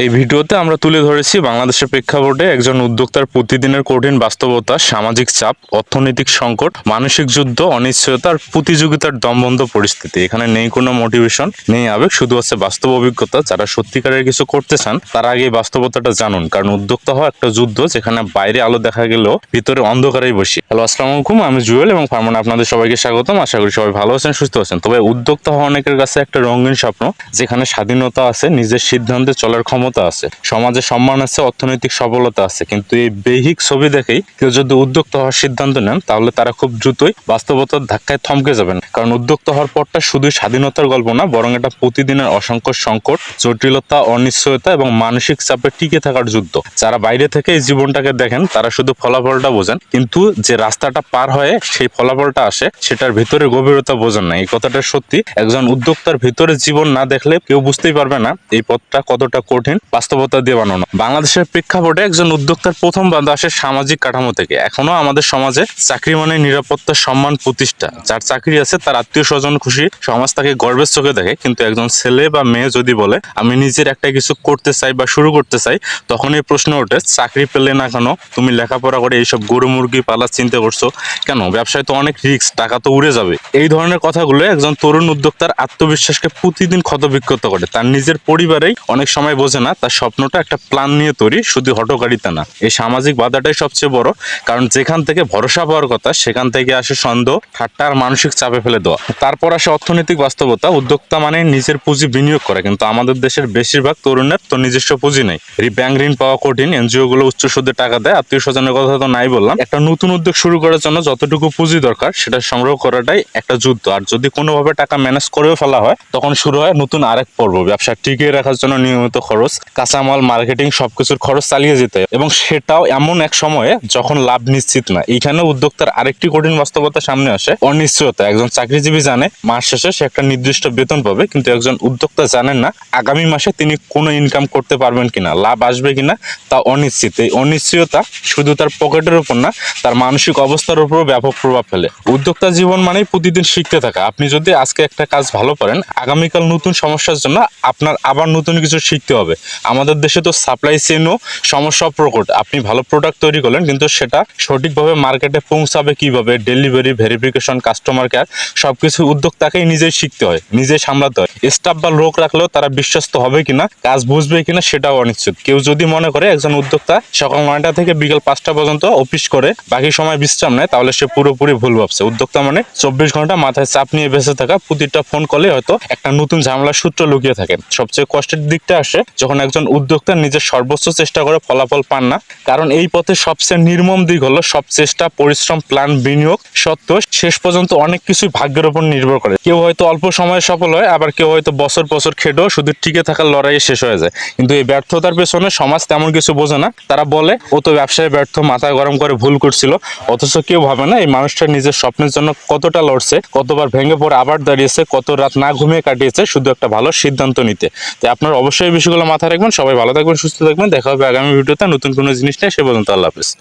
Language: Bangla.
এই ভিডিওতে আমরা তুলে ধরেছি বাংলাদেশের প্রেক্ষাপটে একজন উদ্যোক্তার প্রতিদিনের কঠিন বাস্তবতা, সামাজিক চাপ, অর্থনৈতিক সংকট, মানসিক যুদ্ধ, অনিশ্চয়তা আর প্রতিযোগিতার দমবন্ধ পরিস্থিতি। এখানে নেই কোনো মোটিভেশন নেই আবেগ, শুধু আছে বাস্তব অভিজ্ঞতা। যারা সত্যিকারের কিছু করতে চান, তার আগে বাস্তবতাটা জানুন। কারণ উদ্যোক্তা হওয়া একটা যুদ্ধ যেখানে বাইরে আলো দেখা গেলেও ভিতরে অন্ধকারেই বসি। হ্যালো, আসসালামু আলাইকুম, আমি জুয়েল এবং ফার্মান আপনাদের সবাইকে স্বাগতম। আশা করি সবাই ভালো আছেন, সুস্থ আছেন। তবে উদ্যোক্তা হওয়া অনেকের কাছে একটা রঙিন স্বপ্ন, যেখানে স্বাধীনতা আছে, নিজের সিদ্ধান্তে চলার ক্ষমতা আছে, সমাজে সম্মান আছে, অর্থনৈতিক সফলতা আছে, কিন্তু এই বেহিক ছবি দেখেই কেউ যদি উদ্যোক্তা হওয়ার সিদ্ধান্ত নেন, তাহলে তারা খুব দ্রুতই বাস্তবতার ধাক্কায় থমকে যাবেন। কারণ উদ্যোক্তা হওয়ার পরটা শুধু স্বাধীনতার গল্প না, বরং এটা প্রতিদিনের অসংখ্য সংকট, জটিলতা, অনিশ্চয়তা এবং মানসিক চাপে টিকে থাকার যুদ্ধ। যারা বাইরে থেকে এই জীবনটাকে দেখেন, তারা শুধু ফলাফলটা বোঝেন, কিন্তু যে রাস্তাটা পার হয়ে সেই ফলাফলটা আসে, সেটার ভিতরে গভীরতা বোঝেন না। এই কথাটা সত্যি, একজন উদ্যোক্তার ভিতরে জীবন না দেখলে কেউ বুঝতেই পারবে না, এই পথটা কতটা কঠিন বাস্তবতা দিয়ে বানানো। বাংলাদেশের প্রেক্ষাপটে একজন উদ্যোক্তার প্রথম বাধা আসে সামাজিক কাঠামো থেকে। এখনও আমাদের সমাজে চাকরি মানে নিরাপত্তা সম্মান প্রতিষ্ঠা। যার চাকরি আছে, তার আত্মীয় স্বজন খুশি, সমাজ তাকে গর্বের চোখে দেখে। কিন্তু একজন ছেলে বা মেয়ে যদি বলে, আমি নিজের একটা কিছু করতে চাই বা শুরু করতে চাই, তখন এই প্রশ্ন ওঠে, চাকরি পেলে না কেন? তুমি লেখাপড়া করে এইসব গরু মুরগি পালা চিন্তা করছ কেন? ব্যবসায় তো অনেক রিস্ক টাকা তো উড়ে যাবে। এই ধরনের কথাগুলো একজন তরুণ উদ্যোক্তার আত্মবিশ্বাসকে প্রতিদিন ক্ষতবিক্ষত করে। তার নিজের পরিবারেই অনেক সময় বোঝে না, তার স্বপ্নটা একটা প্ল্যান নিয়ে তৈরি, শুধু হটকারিতা না। এই সামাজিক বাধাটাই সবচেয়ে বড়, কারণ যেখান থেকে ভরসা পাওয়ার কথা, সেখান থেকে আসে সন্দেহ, ঠাট্টা আর মানসিক চাপে ফেলে দেওয়া। তারপর আসে অর্থনৈতিক বাস্তবতা, উদ্যোক্তা মানে নিজের পুঁজি বিনিয়োগ করে। কিন্তু আমাদের দেশের বেশিরভাগ তরুণের তো নিজস্ব পুঁজি নেই। ব্যাংক ঋণ পাওয়া কঠিন এনজিও গুলো উচ্চ সুদে টাকা দেয়, আত্মীয় স্বজনের কথা তো নাই বললাম। একটা নতুন উদ্যোগ শুরু করার জন্য যতটুকু পুঁজি দরকার, সেটা সংগ্রহ করাটাই একটা যুদ্ধ। আর যদি কোনোভাবে টাকা ম্যানেজ করেও ফেলা হয়, তখন শুরু হয় নতুন আরেক পর্ব। ব্যবসা টিকিয়ে রাখার জন্য নিয়মিত খরচ কাঁচামাল মার্কেটিং সবকিছুর খরচ চালিয়ে যেতে। এবং সেটাও এমন এক সময়ে যখন লাভ নিশ্চিত না এইখানে উদ্যোক্তার আরেকটি কঠিন বাস্তবতা সামনে আসে, অনিশ্চয়তা। একজন চাকরিজীবী জানে, মাস শেষে সে একটা নির্দিষ্ট বেতন পাবে, কিন্তু একজন উদ্যোক্তা জানেন না, আগামী মাসে তিনি কোনো ইনকাম করতে পারবেন কিনা, লাভ আসবে কিনা, তা অনিশ্চিত। এই অনিশ্চয়তা শুধু তার পকেটের উপর না, তার মানসিক অবস্থার উপরও ব্যাপক প্রভাব ফেলে। উদ্যোক্তা জীবন মানেই প্রতিদিন শিখতে থাকা। আপনি যদি আজকে একটা কাজ ভালো পারেন, আগামীকাল নতুন সমস্যার জন্য আপনার আবার নতুন কিছু শিখতে হবে। আমাদের দেশে তো সাপ্লাই চেনও সমস্যা প্রকট। আপনি ভালো প্রোডাক্ট তৈরি করলেন, কিন্তু সেটা সঠিকভাবে মার্কেটে পৌঁছাবে কীভাবে ডেলিভারি ভেরিফিকেশন কাস্টমার কেয়ার সব সবকিছু উদ্যোক্তাকেই নিজেই শিখতে হয়, নিজেই সামলাতে হয়। স্টাফ বা লোক রাখলেও তারা বিশ্বস্ত হবে কিনা, কাজ বুঝবে কিনা সেটাও অনিশ্চিত। কেউ যদি মনে করে একজন উদ্যোক্তা সকাল নয়টা থেকে বিকাল পাঁচটা পর্যন্ত অফিস করে, বাকি সময় বিশ্রাম নেয়, তাহলে সে পুরোপুরি ভুল ভাবছে। উদ্যোক্তা মানে চব্বিশ ঘণ্টা মাথায় চাপ নিয়ে বেঁচে থাকা, প্রতিটা ফোন কলে হয়তো একটা নতুন ঝামেলার সূত্র লুকিয়ে থাকে। সবচেয়ে কষ্টের দিকটা আসে যখন একজন উদ্যোক্তা নিজের সর্বোচ্চ চেষ্টা করে ফলাফল পান না, কারণ এই পথে সবচেয়ে নির্মম দিক হলো সব চেষ্টা, পরিশ্রম প্ল্যান বিনিয়োগ সত্ত্বেও শেষ পর্যন্ত অনেক কিছুই ভাগ্যের উপর নির্ভর করে। কেউ হয়তো অল্প সময়ে সফল হয়, আবার কেউ হয়তো বছর বছর খেটেও শুধু টিকে থাকার লড়াইয়ে শেষ হয়ে যায়। কিন্তু এই ব্যর্থতার পেছনে সমাজ তেমন কিছু বোঝে না। তারা বলে, ও তো ব্যবসায় ব্যর্থ, মাথা গরম করে ভুল করছিল। অথচ কেউ ভাবে না, এই মানুষটা নিজের স্বপ্নের জন্য কতটা লড়ছে, কতবার ভেঙে পড়ে আবার দাঁড়িয়েছে, কত রাত না ঘুমিয়ে কাটিয়েছে, শুধু একটা ভালো সিদ্ধান্ত নিতে। তাই আপনার অবশ্যই বিষয়গুলো মাথায় রাখবেন, সবাই ভালো থাকবেন, সুস্থ থাকবেন। দেখা হবে আগামী ভিডিওতে নতুন কোনো জিনিস নিয়ে, সে পর্যন্ত আল্লাহ হাফিজ।